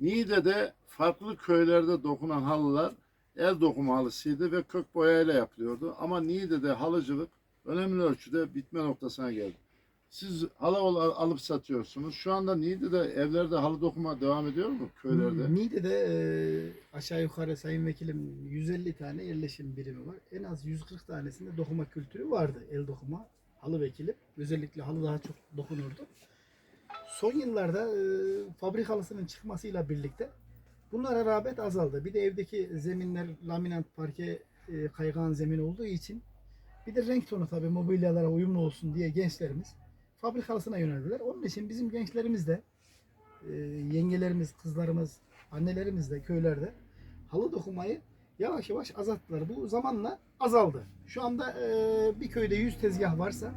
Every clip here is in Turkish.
Niğde'de farklı köylerde dokunan halılar el dokumu halısıydı ve kök boyayla yapılıyordu. Ama Niğde'de halıcılık önemli ölçüde bitme noktasına geldi. Siz halı alıp satıyorsunuz. Şu anda Niğde'de evlerde halı dokuma devam ediyor mu köylerde? Niğde'de e, aşağı yukarı Sayın Vekilim 150 tane yerleşim birimi var. En az 140 tanesinde dokuma kültürü vardı. El dokuma, halı vekilim. Özellikle halı daha çok dokunurdu. Son yıllarda e, fabrika halısının çıkmasıyla birlikte bunlara rağbet azaldı. Bir de evdeki zeminler laminat parke e, kaygan zemin olduğu için bir de renk tonu tabii mobilyalara uyumlu olsun diye gençlerimiz fabrika halısına yöneldiler. Onun için bizim gençlerimiz de e, yengelerimiz, kızlarımız, annelerimiz de köylerde halı dokumayı yavaş yavaş azalttılar. Bu zamanla azaldı. Şu anda e, bir köyde 100 tezgah varsa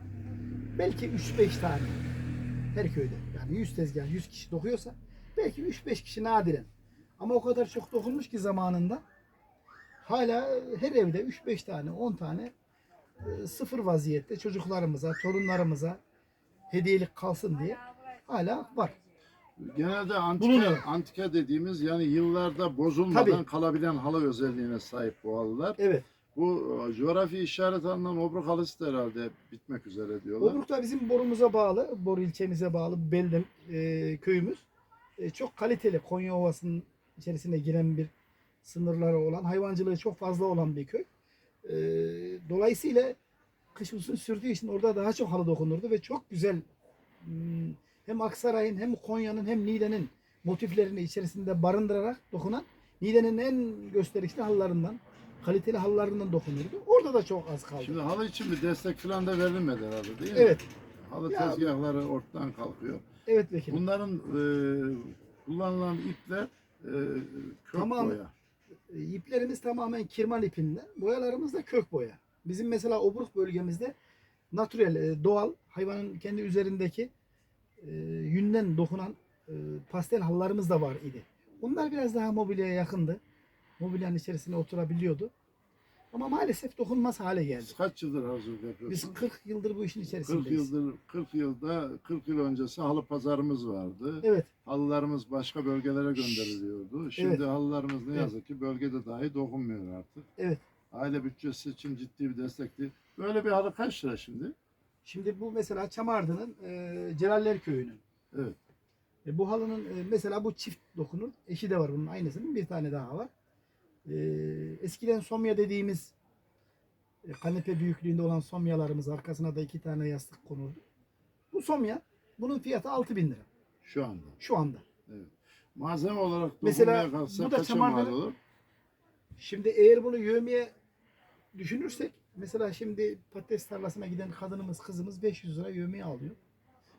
belki 3-5 tane her köyde. Yani 100 tezgah 100 kişi dokuyorsa belki 3-5 kişi nadiren. Ama o kadar çok dokunmuş ki zamanında hala her evde 3-5 tane 10 tane e, sıfır vaziyette çocuklarımıza, torunlarımıza hediyelik kalsın diye hala var. Genelde antika, Bulunuyor. antika dediğimiz yani yıllarda bozulmadan Tabii. kalabilen halı özelliğine sahip bu halılar. Evet. Bu e, coğrafi işaret alınan obruk halısı da herhalde bitmek üzere diyorlar. Obruk da bizim borumuza bağlı, Boru ilçemize bağlı Beldem e, köyümüz. E, çok kaliteli Konya Ovası'nın içerisine giren bir sınırları olan, hayvancılığı çok fazla olan bir köy. E, dolayısıyla kış uzun sürdüğü için orada daha çok halı dokunurdu ve çok güzel hmm, hem Aksaray'ın hem Konya'nın hem Niğde'nin motiflerini içerisinde barındırarak dokunan Niğde'nin en gösterişli halılarından, kaliteli halılarından dokunurdu. Orada da çok az kaldı. Şimdi halı için bir destek falan da verilmedi herhalde değil mi? evet, Halı Ya- tezgahları ortadan kalkıyor. evet vekilim. Bunların e, kullanılan ipler e, kök Tamam. boya. E, İplerimiz tamamen kirman ipinden. Boyalarımız da kök boya. Bizim mesela obruk bölgemizde natürel, e, doğal hayvanın kendi üzerindeki e, yünden dokunan e, pastel halılarımız da var idi. Bunlar biraz daha mobilyaya yakındı. Mobilyanın içerisine oturabiliyordu. Ama maalesef dokunmaz hale geldi. Kaç yıldır Biz yapıyorsunuz? 40 yıldır bu işin 40 içerisindeyiz. yıldır 40 yılda 40 yıl öncesi halı pazarımız vardı. Evet, Halılarımız başka bölgelere gönderiliyordu. Şimdi Evet. halılarımız ne Evet. yazık ki bölgede dahi dokunmuyor artık. evet. Aile bütçesi için ciddi bir destekti. Böyle bir halı kaç lira şimdi? Şimdi bu mesela Çamardı'nın e, Celaller Köyü'nün. Evet. E, bu halının e, mesela bu çift dokunur. Eşi de var bunun aynısının. Bir tane daha var. E, eskiden somya dediğimiz e, kanepe büyüklüğünde olan somyalarımız arkasına da iki tane yastık konurdu. Bu somya bunun fiyatı 6000 lira Şu anda. şu anda. Malzeme olarak Mesela dokunmaya bu da kaça mal çamarda- olur? Şimdi eğer bunu yövmeye düşünürsek mesela şimdi patates tarlasına giden kadınımız kızımız 500 lira yövmeye alıyor.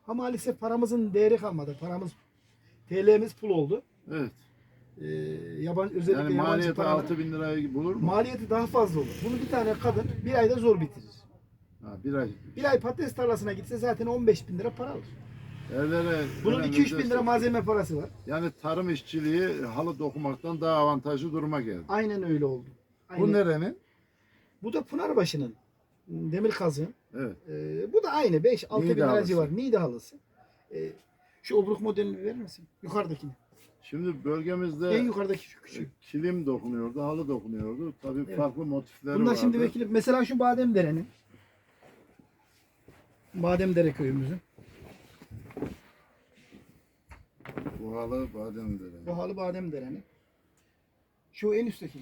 Ama maalesef paramızın değeri kalmadı. Paramız TL'miz pul oldu. Evet. Ee, yabancı özellikle Yani yabancı maliyeti paralar- 6000 lirayı bulur mu? maliyeti daha fazla olur. Bunu bir tane kadın bir ayda zor bitirir. Ha, bir ay. Bir ay patates tarlasına gitse zaten 15 bin lira para alır. Evlere Bunun veren 2-3 bin lira malzeme parası var. Yani tarım işçiliği halı dokumaktan daha avantajlı duruma geldi. Aynen öyle oldu. Aynen. Bu nerenin? Bu da Pınarbaşı'nın demir kazığın. Evet. Ee, bu da aynı 5-6 bin lira civarı. Niğde halısı. Ee, şu obruk modelini verir misin? Yukarıdakini. Şimdi bölgemizde En yukarıdaki şu küçük. kilim dokunuyordu, halı dokunuyordu. Tabii Evet. farklı motifleri Bunlar vardı. şimdi vekilim. Mesela şu Bademdere'nin. Bademdere köyümüzün. Bu halı Bademdere. Bu halı Bademdere'nin. Şu en üstteki.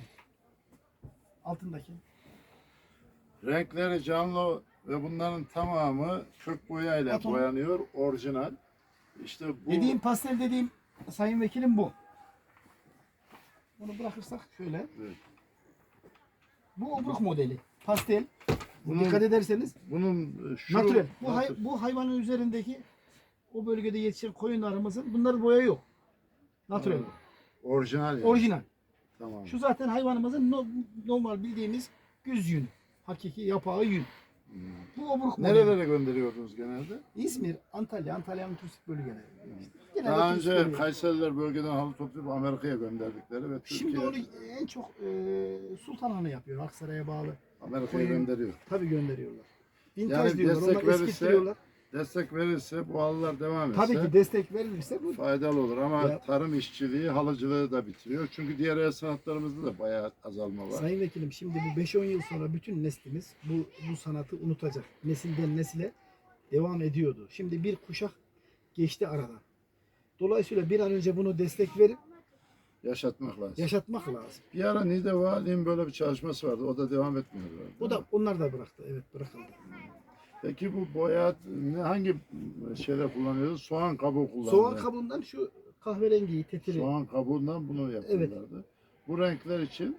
Altındaki. Renkleri canlı ve bunların tamamı kök boyayla Atom. boyanıyor, orijinal. İşte bu Dediğim pastel dediğim sayın vekilim bu. Bunu bırakırsak şöyle. Evet. Bu obruk modeli. Pastel. Bunun- Dikkat ederseniz bunun e, şu natürel. Bu, hay- bu hayvanın üzerindeki o bölgede yetişen koyunlarımızın bunların boya yok. Natürel. Evet. orijinal yani. Orijinal. Tamam. Şu zaten hayvanımızın no- normal bildiğimiz güz yünü. Hakiki yapağı yün. Hmm. Bu obruk modeli. Nerelere gönderiyordunuz genelde? İzmir, Antalya, Antalya'nın turistik bölgeleri. İşte genelde Daha turistik önce. Kayseriler bölgeden halı toplayıp Amerika'ya gönderdikleri ve Türkiye Şimdi onu en çok e, Sultanhanı yapıyor. Aksaray'a bağlı. Amerika'ya gönderiyor. Tabii gönderiyorlar. Vintaj Yani diyorlar. destek Onlar verirse- destek verirse bu halılar devam etse Tabii ki destek verilirse bu faydalı olur ama Ya- tarım işçiliği, halıcılığı da bitiriyor. Çünkü diğer el sanatlarımızda da bayağı azalma var. Sayın Vekilim şimdi bu 5-10 yıl sonra bütün neslimiz bu, bu sanatı unutacak. Nesilden nesile devam ediyordu. Şimdi bir kuşak geçti aradan. Dolayısıyla bir an önce bunu destek verip Yaşatmak lazım. yaşatmak lazım. Bir ara Niğde Valiliğin böyle bir çalışması vardı. O da devam etmiyordu. Bu da onlar da bıraktı. Evet bırakıldı. Peki bu boya ne hangi şeyler kullanıyordu? Soğan kabuğu kullanıyordu. Soğan kabuğundan şu kahverengiyi tetiri. Soğan kabuğundan bunu yapıyorlardı. Bu renkler için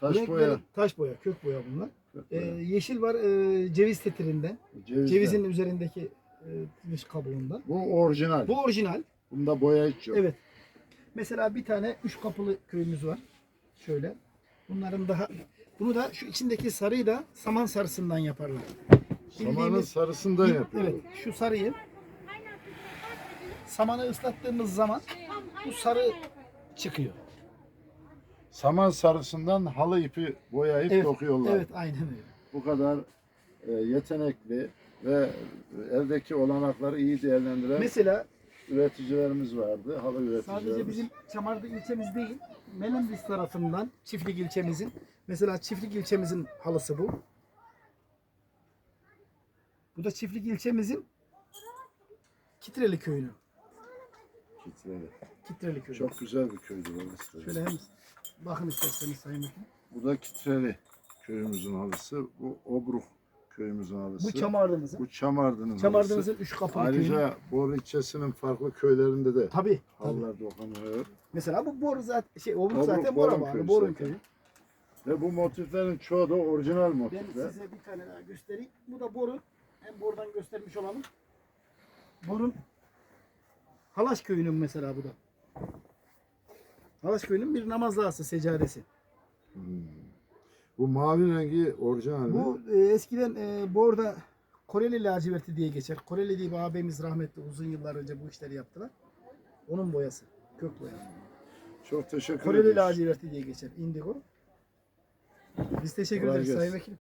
taş renkleri- boya, taş boya, kök boya bunlar. kök Ee, boya, yeşil var e, ceviz tetirinden. cevizler. Cevizin üzerindeki e, kabuğundan. Bu orijinal. Bu orijinal. Bunda boya hiç yok. Evet. Mesela bir tane üç kapılı köyümüz var. Şöyle. Bunların daha bunu da şu içindeki sarıyı da saman sarısından yaparlar. Samanın Bildiğimiz- sarısından yapıyor. Evet. Şu sarıyı samanı ıslattığımız zaman bu sarı çıkıyor. Saman sarısından halı ipi boyayıp dokuyorlar. Evet, aynen öyle. Bu kadar e, yetenekli ve eldeki olanakları iyi değerlendiren Mesela üreticilerimiz vardı. Halı üreticilerimiz. sadece bizim Çamardı ilçemiz değil, Menendez tarafından Çiftlik ilçemizin mesela Çiftlik ilçemizin halısı bu. Bu da Çiftlik ilçemizin Kitreli köyünün. Kitreli. Kitreli köyü. Çok güzel bir köydü orası. Şöyle hem bakın isterseniz Sayın Vekilim. Bu da Kitreli köyümüzün halısı. Bu Obruk köyümüzün halısı. Bu Çamardımızın. Bu Çamardın'ın halısı. Çamardımızın üç kapılı köyü. Ayrıca Bor ilçesinin farklı köylerinde de Tabii. tabii. halılar dokunuyor. Mesela bu Bor zaten şey Obruk Obruk, zaten Borun Bor'a bağlı. Bor'un zaten. köyü. Ve bu motiflerin çoğu da orijinal Ben motifler. size bir tane daha göstereyim. Bu da Bor'un. Hem Bor'dan göstermiş olalım. Bor'un Halaş köyünün mesela bu da. Halaş köyünün bir namaz ağası seccadesi. Hmm. Bu mavi rengi orijinal mi? Bu e, eskiden e, Bor'da Koreli laciverti diye geçer. Koreli diye bir abimiz rahmetli uzun yıllar önce bu işleri yaptılar. Onun boyası. Kök boyası. Çok teşekkür Koreli ederim. laciverti diye geçer. Indigo. Biz teşekkür Kolay ederiz gelsin. Sayın Vekilim.